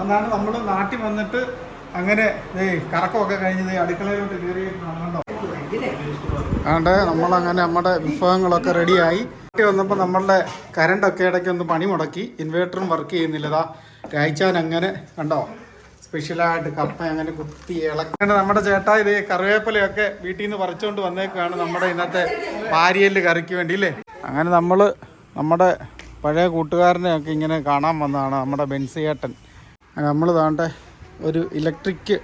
അന്നാണ് നമ്മൾ നാട്ടിൽ വന്നിട്ട് അങ്ങനെ കറക്കമൊക്കെ കഴിഞ്ഞത് അടുക്കളയിലോട്ട് കയറിയിട്ടാണ് അതുകൊണ്ട് നമ്മളങ്ങനെ നമ്മുടെ വിഭവങ്ങളൊക്കെ റെഡിയായി. നാട്ടിൽ വന്നപ്പോൾ നമ്മളുടെ കരണ്ടൊക്കെ ഇടയ്ക്ക് ഒന്ന് പണി മുടക്കി. ഇൻവേർട്ടറും വർക്ക് ചെയ്യുന്നില്ലതാ ഇതാ അങ്ങനെ കണ്ടോ? സ്പെഷ്യലായിട്ട് കപ്പ അങ്ങനെ കുത്തി ഇളക്കണ്ട് നമ്മുടെ ചേട്ടാ ഇത് കറിവേപ്പിലയൊക്കെ വീട്ടിൽ നിന്ന് പറിച്ചുകൊണ്ട് വന്നേക്കാണ് നമ്മുടെ ഇന്നത്തെ പാരിയൽ കറിക്ക് വേണ്ടി അല്ലേ അങ്ങനെ നമ്മൾ നമ്മുടെ പഴയ കൂട്ടുകാരനെയൊക്കെ ഇങ്ങനെ കാണാൻ വന്നതാണ് നമ്മുടെ ബെൻസിയേട്ടൻ. നമ്മൾ താണ്ടെ ഒരു ഇലക്ട്രിക്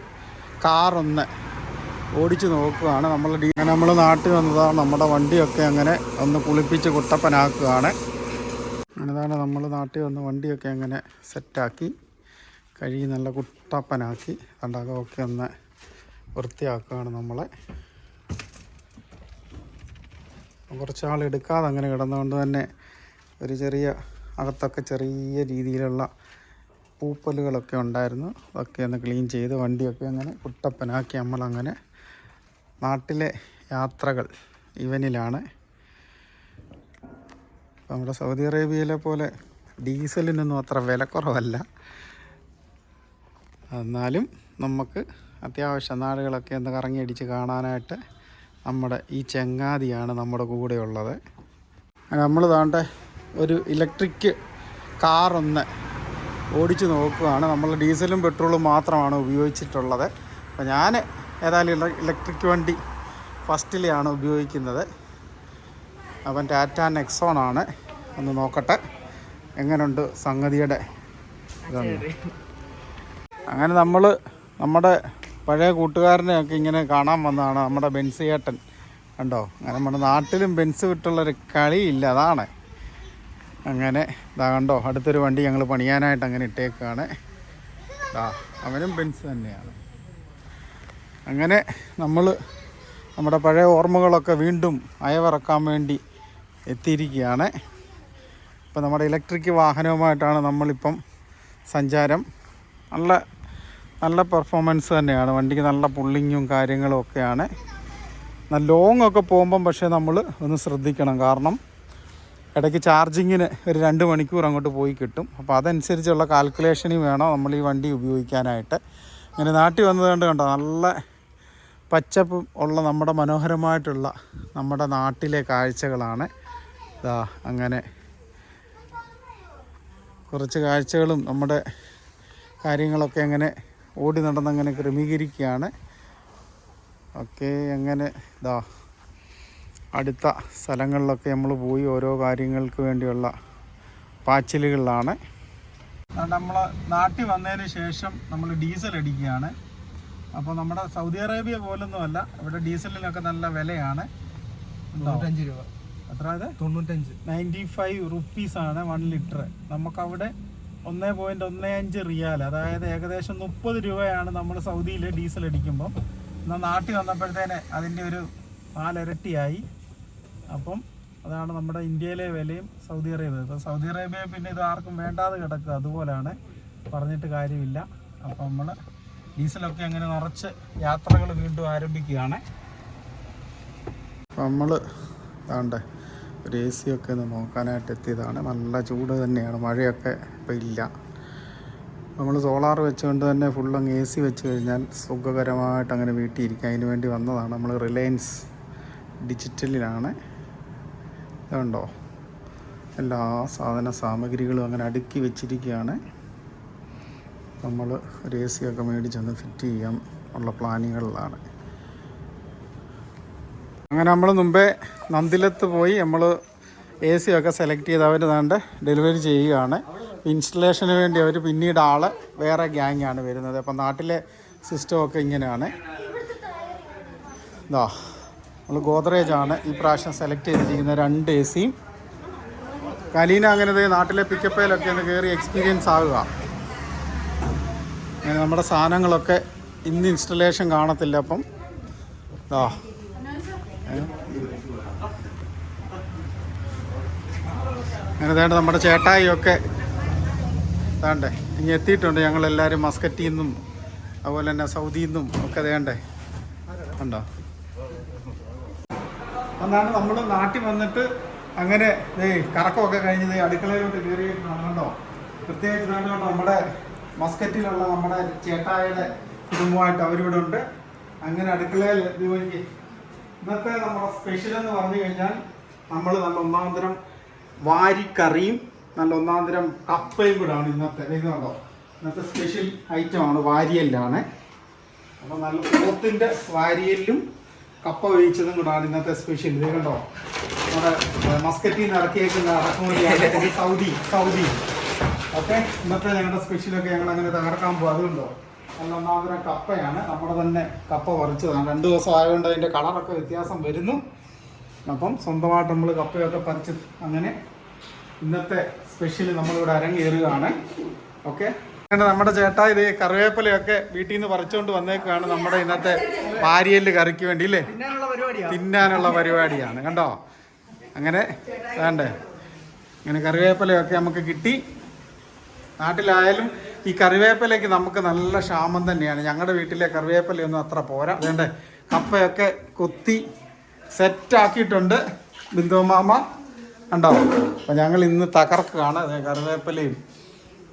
കാറൊന്ന് ഓടിച്ച് നോക്കുകയാണ്. നമ്മൾ നമ്മൾ നാട്ടിൽ വന്നതാണ് നമ്മുടെ വണ്ടിയൊക്കെ അങ്ങനെ ഒന്ന് കുളിപ്പിച്ച് കുട്ടപ്പനാക്കുകയാണ്. അങ്ങനെതാണ് നമ്മൾ നാട്ടിൽ വന്ന് വണ്ടിയൊക്കെ അങ്ങനെ സെറ്റാക്കി കഴുകി നല്ല കുട്ടപ്പനാക്കി കണ്ടകമൊക്കെ ഒന്ന് വൃത്തിയാക്കുകയാണ് നമ്മളെ. കുറച്ച് നാൾ എടുക്കാതെ അങ്ങനെ കിടന്നുകൊണ്ട് തന്നെ ഒരു ചെറിയ അകത്തൊക്കെ ചെറിയ രീതിയിലുള്ള പൂപ്പലുകളൊക്കെ ഉണ്ടായിരുന്നു. അതൊക്കെ ഒന്ന് ക്ലീൻ ചെയ്ത് വണ്ടിയൊക്കെ അങ്ങനെ കുട്ടപ്പനാക്കി നമ്മളങ്ങനെ നാട്ടിലെ യാത്രകൾ ഇവനിലാണ്. നമ്മുടെ സൗദി അറേബ്യയിലെ പോലെ ഡീസലിനൊന്നും അത്ര വിലക്കുറവല്ല എന്നാലും നമുക്ക് അത്യാവശ്യം നാടുകളൊക്കെ ഒന്ന് കറങ്ങിയടിച്ച് കാണാനായിട്ട് നമ്മുടെ ഈ ചെങ്ങാതിയാണ് നമ്മുടെ കൂടെയുള്ളത്. നമ്മൾ താണ്ട ഒരു ഇലക്ട്രിക് കാറൊന്ന് ഓടിച്ച് നോക്കുകയാണ്. നമ്മൾ ഡീസലും പെട്രോളും മാത്രമാണ് ഉപയോഗിച്ചിട്ടുള്ളത്. അപ്പോൾ ഞാൻ ഏതായാലും ഇല- ഇലക്ട്രിക് വണ്ടി ഫസ്റ്റിലെയാണ് ഉപയോഗിക്കുന്നത്. അവൻ ടാറ്റ നെക്സോൺ ആണ്. ഒന്ന് നോക്കട്ടെ. എങ്ങനെയുണ്ട് സംഗതിയുടെ അങ്ങനെ നമ്മൾ നമ്മുടെ പഴയ കൂട്ടുകാരനെയൊക്കെ ഇങ്ങനെ കാണാൻ വന്നതാണ് നമ്മുടെ ബെൻസിയേട്ടൻ. കണ്ടോ? അങ്ങനെ നമ്മുടെ നാട്ടിലും ബെൻസ് വിട്ടുള്ളൊരു കളിയില്ല. അതാണ്. അങ്ങനെ ഇതാ കണ്ടോ അടുത്തൊരു വണ്ടി ഞങ്ങൾ പണിയാനായിട്ട് അങ്ങനെ ഇട്ടേക്കാണ്. ആ അവനും ബെൻസ് തന്നെയാണ്. അങ്ങനെ നമ്മൾ നമ്മുടെ പഴയ ഓർമ്മകളൊക്കെ വീണ്ടും അയവിറക്കാൻ വേണ്ടി എത്തിയിരിക്കുകയാണ്. ഇപ്പം നമ്മുടെ ഇലക്ട്രിക് വാഹനവുമായിട്ടാണ് നമ്മളിപ്പം സഞ്ചാരം. നല്ല നല്ല പെർഫോമൻസ് തന്നെയാണ്. വണ്ടിക്ക് നല്ല പുള്ളിങ്ങും കാര്യങ്ങളും ഒക്കെയാണ്. ലോങ് ഒക്കെ പോകുമ്പം പക്ഷേ നമ്മൾ ഒന്ന് ശ്രദ്ധിക്കണം. കാരണം ഇടയ്ക്ക് ചാർജിങ്ങിന് ഒരു രണ്ട് മണിക്കൂർ അങ്ങോട്ട് പോയി കിട്ടും. അപ്പോൾ അതനുസരിച്ചുള്ള കാൽക്കുലേഷനും വേണം നമ്മൾ ഈ വണ്ടി ഉപയോഗിക്കാനായിട്ട്. അങ്ങനെ നാട്ടിൽ വന്നത് കൊണ്ട് കണ്ടോ നല്ല പച്ചപ്പ് ഉള്ള നമ്മുടെ മനോഹരമായിട്ടുള്ള നമ്മുടെ നാട്ടിലെ കാഴ്ചകളാണ്. ഇതാ അങ്ങനെ കുറച്ച് കാഴ്ചകളും നമ്മുടെ കാര്യങ്ങളൊക്കെ അങ്ങനെ ഓടി നടന്നങ്ങനെ ക്രമീകരിക്കുകയാണ്. ഓക്കെ അങ്ങനെ ഇതാ അടുത്ത സ്ഥലങ്ങളിലൊക്കെ നമ്മൾ പോയി ഓരോ കാര്യങ്ങൾക്ക് വേണ്ടിയുള്ള പാച്ചിലുകളിലാണ്. നമ്മൾ നാട്ടിൽ വന്നതിന് ശേഷം നമ്മൾ ഡീസൽ അടിക്കുകയാണ്. അപ്പോൾ നമ്മുടെ സൗദി അറേബ്യ പോലൊന്നുമല്ല ഇവിടെ ഡീസലിനൊക്കെ നല്ല വിലയാണ്. തൊണ്ണൂറ്റഞ്ച് രൂപ. എത്ര അത്? തൊണ്ണൂറ്റഞ്ച്. നയന്റി ഫൈവ് റുപ്പീസാണ് വൺ ലിറ്റർ. നമുക്കവിടെ ഒന്ന് പോയിന്റ് ഒന്ന് അഞ്ച് റിയാൽ അതായത് ഏകദേശം മുപ്പത് രൂപയാണ് നമ്മൾ സൗദിയിൽ ഡീസൽ അടിക്കുമ്പം. എന്നാൽ നാട്ടിൽ വന്നപ്പോഴത്തേനെ അതിന്റെ ഒരു നാലിരട്ടിയായി അപ്പം അതാണ് നമ്മുടെ ഇന്ത്യയിലെ വിലയും സൗദി അറേബ്യ. ഇപ്പം സൗദി അറേബ്യ പിന്നെ ഇത് ആർക്കും വേണ്ടാതെ കിടക്കുക. അതുപോലെയാണ് പറഞ്ഞിട്ട് കാര്യമില്ല. അപ്പം നമ്മൾ ഡീസലൊക്കെ അങ്ങനെ നിറച്ച് യാത്രകൾ വീണ്ടും ആരംഭിക്കുകയാണ്. നമ്മൾ താണ്ടെ ഒരു എ സി ഒക്കെ ഒന്ന് നോക്കാനായിട്ട് എത്തിയതാണ്. നല്ല ചൂട് തന്നെയാണ്. മഴയൊക്കെ ഇപ്പം ഇല്ല. നമ്മൾ സോളാർ വെച്ചുകൊണ്ട് തന്നെ ഫുൾ അങ്ങ് എ സി വെച്ച് കഴിഞ്ഞാൽ സുഖകരമായിട്ട് അങ്ങനെ വീട്ടിൽ അതിന് വേണ്ടി വന്നതാണ്. നമ്മൾ റിലയൻസ് ഡിജിറ്റലിലാണ്. ഇതുണ്ടോ എല്ലാ സാധന സാമഗ്രികളും അങ്ങനെ അടുക്കി വെച്ചിരിക്കുകയാണ്. നമ്മൾ ഒരു എ സി ഒക്കെ മേടിച്ചൊന്ന് ഫിറ്റ് ചെയ്യാം ഉള്ള പ്ലാനുകളിലാണ്. അങ്ങനെ നമ്മൾ മുമ്പേ നന്ദിലത്ത് പോയി നമ്മൾ എ സി ഒക്കെ സെലക്ട് ചെയ്ത് അവർ താണ്ട് ഡെലിവറി ചെയ്യുകയാണ്. ഇൻസ്റ്റലേഷന് വേണ്ടി അവർ പിന്നീട് ആൾ വേറെ ഗ്യാങ് ആണ് വരുന്നത്. അപ്പം നാട്ടിലെ സിസ്റ്റമൊക്കെ ഇങ്ങനെയാണ്. ഇതാ നമ്മൾ ഗോദ്രേജ് ആണ് ഈ പ്രാവശ്യം സെലക്ട് ചെയ്തിരിക്കുന്ന രണ്ട് എ സിയും കലീന അങ്ങനെ നാട്ടിലെ പിക്കപ്പയിലൊക്കെ ഒന്ന് കയറി എക്സ്പീരിയൻസ് ആവുക. അങ്ങനെ നമ്മുടെ സാധനങ്ങളൊക്കെ ഇന്ന് ഇൻസ്റ്റലേഷൻ കാണത്തില്ല അപ്പം. ഇതാ? അങ്ങനെ വേണ്ട നമ്മുടെ ചേട്ടായിയൊക്കെ വേണ്ടേ ഇനി എത്തിയിട്ടുണ്ട് ഞങ്ങളെല്ലാവരും മസ്കറ്റിൽ നിന്നും അതുപോലെ തന്നെ സൗദിയിൽ നിന്നും ഒക്കെ വേണ്ടേ ഉണ്ടോ അന്നാണ് നമ്മൾ നാട്ടിൽ വന്നിട്ട് അങ്ങനെ ദേ കറക്കമൊക്കെ കഴിഞ്ഞ് ദേ അടുക്കളയിലോട്ട് കയറിയിട്ടുണ്ടോ പ്രത്യേകിച്ച് കണ്ടുകൊണ്ട് നമ്മുടെ മസ്കറ്റിലുള്ള നമ്മുടെ ചേട്ടായുടെ കുടുംബമായിട്ട് അവരിവിടെ ഉണ്ട്. അങ്ങനെ അടുക്കളയിൽ ഇതുവഴി ഇന്നത്തെ നമ്മുടെ സ്പെഷ്യൽ എന്ന് പറഞ്ഞു കഴിഞ്ഞാൽ നമ്മൾ നല്ല ഒന്നാന്തരം വാരിക്കറിയും നല്ല ഒന്നാന്തരം കപ്പയും കൂടെ ആണ് ഇന്നത്തെ ഇത് കണ്ടോ? ഇന്നത്തെ സ്പെഷ്യൽ ഐറ്റമാണ് വാരിയല്ലാണ്. അപ്പോൾ നല്ല പോത്തിന്റെ വാരിയലും കപ്പ വേവിച്ചതും കൂടാണ് ഇന്നത്തെ സ്പെഷ്യൽ ഇത് കണ്ടോ? നമ്മുടെ മസ്കറ്റിൽ നിന്ന് ഇറക്കിയേക്കുന്ന ഇറക്കുമതിയാണ് ഇത് സൗദി സൗദി. ഓക്കെ? ഇന്നത്തെ ഞങ്ങളുടെ സ്പെഷ്യലൊക്കെ ഞങ്ങൾ അങ്ങനെ തകർക്കാൻ പോകും അതുകൊണ്ടോ അല്ല ഒന്നാമതിനെ കപ്പയാണ്. നമ്മുടെ തന്നെ കപ്പ പറിച്ചതാണ് രണ്ട് ദിവസം ആയതുകൊണ്ട് അതിന്റെ കളറൊക്കെ വ്യത്യാസം വരുന്നു. അപ്പം സ്വന്തമായിട്ട് നമ്മൾ കപ്പയൊക്കെ പറിച്ച് അങ്ങനെ ഇന്നത്തെ സ്പെഷ്യൽ നമ്മളിവിടെ അരങ്ങേറുകയാണ്. ഓക്കെ? നമ്മുടെ ചേട്ടാ ഇത് കറിവേപ്പിലയൊക്കെ വീട്ടിൽ നിന്ന് പറിച്ചുകൊണ്ട് വന്നേക്കാണ് നമ്മുടെ ഇന്നത്തെ പാരിയൽ കറിക്ക് വേണ്ടി ഇല്ലേ? തിന്നാനുള്ള പരിപാടിയാണ് കണ്ടോ? അങ്ങനെ വേണ്ടേ? അങ്ങനെ കറിവേപ്പിലയൊക്കെ നമുക്ക് കിട്ടി. നാട്ടിലായാലും ഈ കറിവേപ്പിലയ്ക്ക് നമുക്ക് നല്ല ക്ഷാമം തന്നെയാണ്. ഞങ്ങളുടെ വീട്ടിലെ കറിവേപ്പിലയൊന്നും അത്ര പോരാ. വേണ്ടേ? കപ്പയൊക്കെ കൊത്തി സെറ്റാക്കിയിട്ടുണ്ട് ബിന്ദു മാമ. കണ്ടോ? അപ്പം ഞങ്ങൾ ഇന്ന് തകർക്കുകയാണ്. കറിവേപ്പിലയും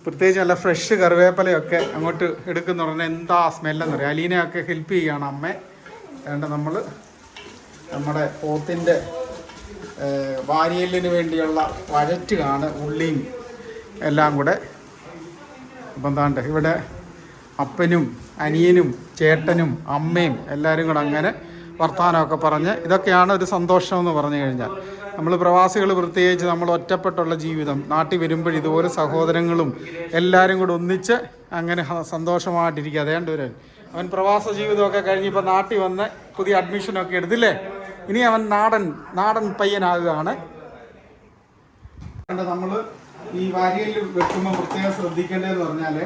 പ്രത്യേകിച്ച് നല്ല ഫ്രഷ് കറിവേപ്പിലയൊക്കെ അങ്ങോട്ട് എടുക്കുന്ന ഉടനെ എന്താ സ്മെല്ലെന്ന് അറിയാം. അലീനയൊക്കെ ഹെൽപ്പ് ചെയ്യുകയാണ് അമ്മ. വേണ്ട നമ്മൾ നമ്മുടെ പോത്തിന്റെ വാരിയലിന് വേണ്ടിയുള്ള വഴറ്റുകയാണ് ഉള്ളിയും എല്ലാം കൂടെ. അപ്പം താണ്ട് ഇവിടെ അപ്പനും അനിയനും ചേട്ടനും അമ്മയും എല്ലാവരും കൂടെ അങ്ങനെ വർത്തമാനമൊക്കെ പറഞ്ഞ് ഇതൊക്കെയാണ് ഒരു സന്തോഷം എന്ന് പറഞ്ഞു കഴിഞ്ഞാൽ. നമ്മൾ പ്രവാസികൾ പ്രത്യേകിച്ച് നമ്മൾ ഒറ്റപ്പെട്ടുള്ള ജീവിതം നാട്ടിൽ വരുമ്പോൾ ഇതുപോലെ സഹോദരങ്ങളും എല്ലാവരും കൂടെ ഒന്നിച്ച് അങ്ങനെ സന്തോഷമായിട്ടിരിക്കുക. അതേണ്ട ഒരു അവൻ പ്രവാസ ജീവിതമൊക്കെ കഴിഞ്ഞിപ്പോൾ നാട്ടിൽ വന്ന് പുതിയ അഡ്മിഷനൊക്കെ എടുത്തില്ലേ? ഇനി അവൻ നാടൻ നാടൻ പയ്യനാകുകയാണ്. നമ്മൾ ഈ വാരിയലിൽ വെക്കുമ്പോൾ പ്രത്യേകം ശ്രദ്ധിക്കേണ്ടതെന്ന് പറഞ്ഞാൽ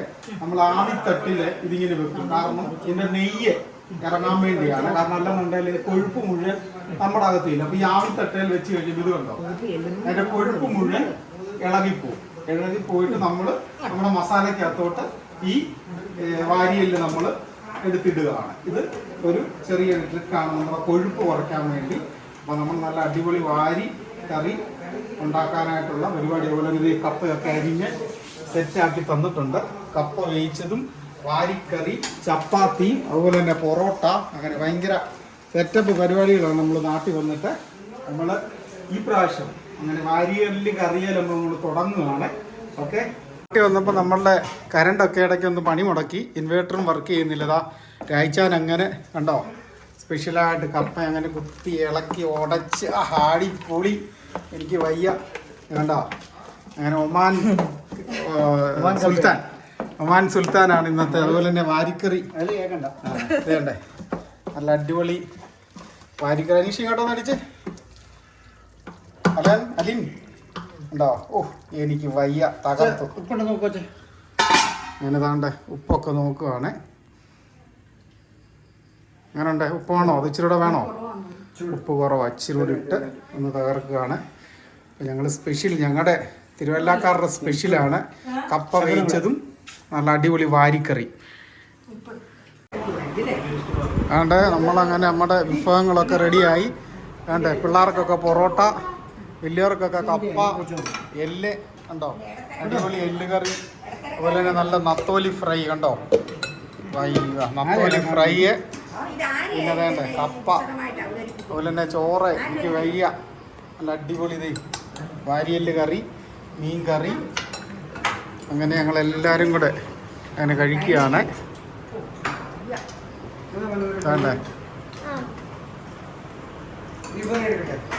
നമ്മൾ ആവിത്തട്ടിൽ ഇതിങ്ങനെ വെക്കും. കാരണം ഇതിന്റെ നെയ്യ് ഇറങ്ങാൻ വേണ്ടിയാണ്. കാരണം അല്ലെന്നുണ്ടെങ്കിൽ കൊഴുപ്പ് മുഴുവൻ നമ്മുടെ അകത്തില്ല. അപ്പൊ ഈ ആവിത്തട്ടയിൽ വെച്ച് കഴിയുമ്പോൾ ഇത് കണ്ടോ? അതിന്റെ കൊഴുപ്പ് മുഴുവൻ ഇളകിപ്പോവും. ഇളകിപ്പോയിട്ട് നമ്മൾ നമ്മുടെ മസാലക്കകത്തോട്ട് ഈ വാരിയിൽ നമ്മൾ എടുത്തിടുകയാണ്. ഇത് ഒരു ചെറിയ ട്രിക്കാണ്. നമ്മുടെ കൊഴുപ്പ് കുറയ്ക്കാൻ വേണ്ടി. അപ്പോൾ നമ്മൾ നല്ല അടിപൊളി വാരി കറി ഉണ്ടാക്കാനായിട്ടുള്ള പരിപാടി. അതുപോലെ ഇത് കപ്പയൊക്കെ അരിഞ്ഞ് സെറ്റാക്കി തന്നിട്ടുണ്ട്. കപ്പ വേവിച്ചതും വാരിക്കറി ചപ്പാത്തിയും അതുപോലെ തന്നെ പൊറോട്ട അങ്ങനെ ഭയങ്കര സെറ്റപ്പ് പരിപാടികളാണ് നമ്മൾ നാട്ടിൽ വന്നിട്ട് നമ്മൾ ഈ പ്രാവശ്യം അങ്ങനെ വാരിയലിൽ കറിയൽ നമ്മൾ തുടങ്ങുകയാണ് ഓക്കെ? നാട്ടിൽ വന്നപ്പോൾ നമ്മളുടെ കരണ്ടൊക്കെ ഇടയ്ക്ക് ഒന്ന് പണി മുടക്കി ഇൻവേർട്ടറും വർക്ക് ചെയ്യുന്നില്ല. രായിച്ചാൻ അങ്ങനെ കണ്ടോ? സ്പെഷ്യലായിട്ട് കപ്പ അങ്ങനെ കുത്തി ഇളക്കി ഉടച്ച് ആ ഹാടി പൊളി. എനിക്ക് വയ്യ. കണ്ടോ? അങ്ങനെ ഒമാൻ സുൽത്താൻ. ഒമാൻ സുൽത്താനാണ് ഇന്നത്തെ അതുപോലെ തന്നെ വാരിക്കറി. കണ്ടേ നല്ല അടിപൊളി വാരിക്കറി അനീഷ് ഇങ്ങോട്ടൊന്ന് അടിച്ച്. അലൻ അലിൻ. ഉണ്ടോ? ഓ എനിക്ക് വയ്യ തകർത്തു. ഉപ്പുണ്ട് നോക്കോച്ചെ അങ്ങനെ താണ്ടെ ഉപ്പൊക്കെ നോക്കുവാണ്. അങ്ങനെ ഉണ്ട് ഉപ്പാണോ അത് ഇച്ചിരി കൂടെ വേണോ? ഉപ്പ് കുറവ് ഇച്ചിരി കൂടി ഇട്ട് ഒന്ന് തകർക്കുകയാണ്. അപ്പം ഞങ്ങൾ സ്പെഷ്യൽ ഞങ്ങളുടെ തിരുവല്ലാക്കാരുടെ സ്പെഷ്യലാണ് കപ്പ വേവിച്ചതും നല്ല അടിപൊളി വാരിക്കറി. ആണ്ട് നമ്മളങ്ങനെ നമ്മുടെ വിഭവങ്ങളൊക്കെ റെഡിയായി. വേണ്ടേ പിള്ളേർക്കൊക്കെ പൊറോട്ട വലിയവർക്കൊക്കെ കപ്പ എല്ല് കണ്ടോ? അടിപൊളി എല്ല് കറി അതുപോലെ തന്നെ നല്ല നത്തോലി ഫ്രൈ കണ്ടോ? നത്തോലി ഫ്രൈ. പിന്നെ വേണ്ടേ കപ്പ അതുപോലെ തന്നെ ചോറ് എനിക്ക് വയ്യ. നല്ല അടിപൊളി ഇതേ. വാരിയല്ല് കറി മീൻ കറി അങ്ങനെ ഞങ്ങളെല്ലാവരും കൂടെ അങ്ങനെ കഴിക്കുകയാണ്. വേണ്ടേ പോലെ എടുക്കട്ടെ